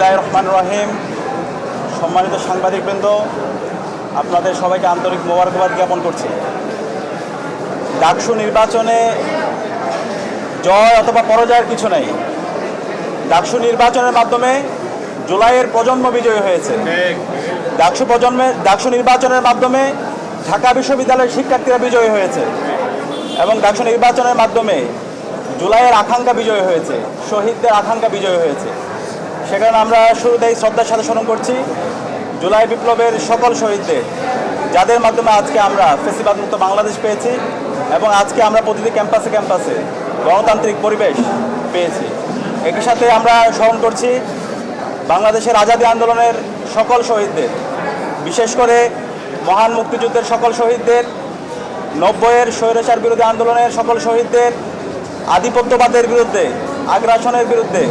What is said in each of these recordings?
বিসমিল্লাহ রহমান রহিম। সম্মানিত সাংবাদিকবৃন্দ, আপনাদের সবাইকে আন্তরিক মোবারকবাদ জ্ঞাপন করছি। ডাকসু নির্বাচনে জয় অথবা পরাজয়ের কিছু নেই। ডাকসু নির্বাচনের মাধ্যমে জুলাইয়ের প্রজন্ম বিজয়ী হয়েছে। ডাকসু প্রজন্মে, ডাকসু নির্বাচনের মাধ্যমে ঢাকা বিশ্ববিদ্যালয়ের শিক্ষার্থীরা বিজয়ী হয়েছে এবং ডাকসু নির্বাচনের মাধ্যমে জুলাইয়ের আকাঙ্ক্ষা বিজয়ী হয়েছে, শহীদদের আকাঙ্ক্ষা বিজয়ী হয়েছে। সে কারণে আমরা শুরুতেই শ্রদ্ধার সাথে স্মরণ করছি জুলাই বিপ্লবের সকল শহীদদের, যাদের মাধ্যমে আজকে আমরা ফেসিবাদ মুক্ত বাংলাদেশ পেয়েছি এবং আজকে আমরা প্রতিটি ক্যাম্পাসে ক্যাম্পাসে গণতান্ত্রিক পরিবেশ পেয়েছি। একই সাথে আমরা স্মরণ করছি বাংলাদেশের আজাদী আন্দোলনের সকল শহীদদের, বিশেষ করে মহান মুক্তিযুদ্ধের সকল শহীদদের, নব্বইয়ের স্বৈরাচার বিরোধী আন্দোলনের সকল শহীদদের, আধিপত্যবাদের বিরুদ্ধে, আগ্রাসনের বিরুদ্ধে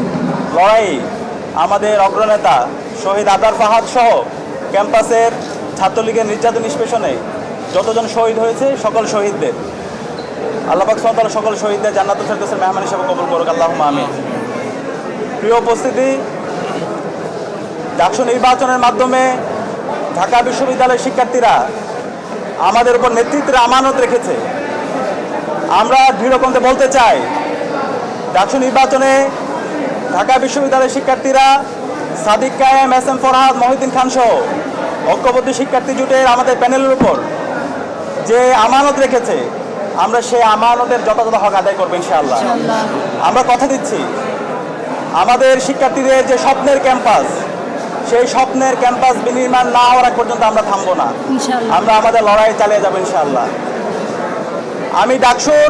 লড়াই আমাদের অগ্রনেতা শহীদ আদার ফাহাদ সহ ক্যাম্পাসের ছাত্রলীগের নির্যাতন নিষ্পেষণে যতজন শহীদ হয়েছে, সকল শহীদদের। আল্লাহাক সাল সকল শহীদদের জান্নাত ফেরদোসের মেহমান হিসেবে কবুল করুক আল্লাহ আমি প্রিয় উপস্থিতি, ডাকসু নির্বাচনের মাধ্যমে ঢাকা বিশ্ববিদ্যালয়ের শিক্ষার্থীরা আমাদের উপর নেতৃত্বের আমানত রেখেছে। আমরা দৃঢ়কণ্ঠে বলতে চাই, ডাকসু নির্বাচনে ঢাকা বিশ্ববিদ্যালয়ের শিক্ষার্থীরা সাদিক কায়েম এস এম ফরহাদ মহিউদ্দিন খান সহ ঐক্যবদ্ধ শিক্ষার্থী জুটের আমাদের প্যানেলের উপর যে আমানত রেখেছে আমরা সেই আমানতের যথাযথ হক আদায় করব ইনশাআল্লাহ। আমরা কথা দিচ্ছি আমাদের শিক্ষার্থীদের যে স্বপ্নের ক্যাম্পাস সেই স্বপ্নের ক্যাম্পাস বিনির্মাণ না হওয়ার পর্যন্ত আমরা থামবো না। আমরা আমাদের লড়াই চালিয়ে যাব ইনশাআল্লাহ। আমি ডাকসুর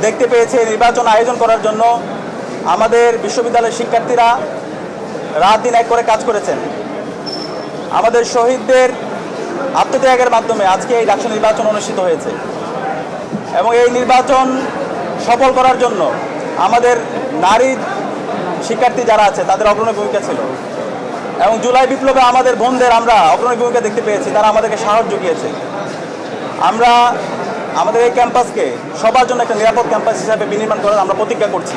দেখতে পেয়েছি, নির্বাচন আয়োজন করার জন্য আমাদের বিশ্ববিদ্যালয়ের শিক্ষার্থীরা রাত দিন এক করে কাজ করেছেন। আমাদের শহীদদের আত্মত্যাগের মাধ্যমে আজকে এই ডাকসু নির্বাচন অনুষ্ঠিত হয়েছে। এবং এই নির্বাচন সফল করার জন্য আমাদের নারী শিক্ষার্থী যারা আছে, তাদের অগ্রণী ভূমিকা ছিল। এবং জুলাই বিপ্লবে আমাদের বোনদের আমরা অগ্রণী ভূমিকা দেখতে পেয়েছি, তারা আমাদেরকে সাহস জুগিয়েছে। আমরা আমাদের এই ক্যাম্পাসকে সবার জন্য একটা নিরাপদ ক্যাম্পাস হিসাবে বিনির্মাণ করার আমরা প্রতিজ্ঞা করছি।